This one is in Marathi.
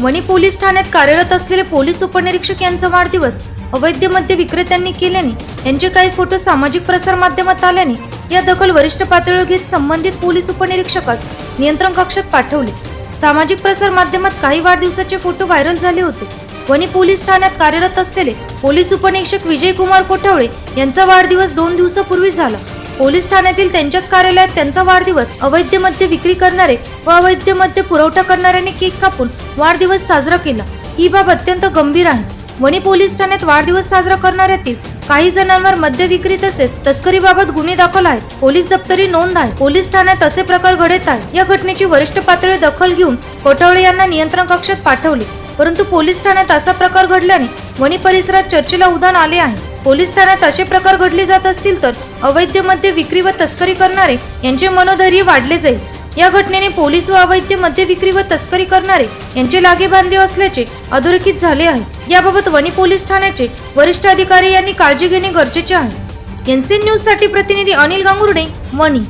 वणी पोलीस ठाण्यात कार्यरत असलेले पोलीस उपनिरीक्षक यांचा वाढदिवस अवैध मद्य विक्रेत्यांनी केल्याने यांचे काही फोटो सामाजिक प्रसार माध्यमात आल्याने या दखल वरिष्ठ पातळीवर घेत संबंधित पोलीस उपनिरीक्षकास नियंत्रण कक्षात पाठवले. सामाजिक प्रसार माध्यमात काही वाढदिवसाचे फोटो व्हायरल झाले होते. वणी पोलीस ठाण्यात कार्यरत असलेले पोलीस उपनिरीक्षक विजय कुमार कोठावळे यांचा वाढदिवस दोन दिवसापूर्वी झाला. पोलीस ठाण्यातील त्यांच्याच कार्यालयात त्यांचा वाढदिवस अवैध मद्य विक्री करणारे व अवैध मद्य पुरवठा करणाऱ्यांनी केक कापून वाढदिवस साजरा केला. ही बाब अत्यंत गंभीर आहे. वणी पोलीस ठाण्यात वाढदिवस साजरा करणाऱ्यातील काही जणांवर मद्य विक्री तसेच तस्करीबाबत गुन्हे दाखल आहेत. पोलीस दप्तरी नोंद आहे. पोलीस ठाण्यात असे प्रकार घडत आहे या घटनेची वरिष्ठ पातळी दखल घेऊन कोठवळे यांना नियंत्रण कक्षात पाठवले. परंतु पोलीस ठाण्यात असा प्रकार घडल्याने वणी परिसरात चर्चेला उधाण आले आहे. पोलीस ठाण्यात असे प्रकार घडले जात असतील तर अवैध मद्य विक्री व तस्करी करणारे यांचे मनोधैर्य वाढले जाईल. या घटनेने पोलीस व अवैध मद्य विक्री व तस्करी करणारे यांचे लागे बांधले असल्याचे अधोरेखित झाले आहे. याबाबत वणी पोलीस ठाण्याचे वरिष्ठ अधिकारी यांनी काळजी घेणे गरजेचे आहे. एनसीएन न्यूजसाठी प्रतिनिधी अनिल गांगुर्डे वणी.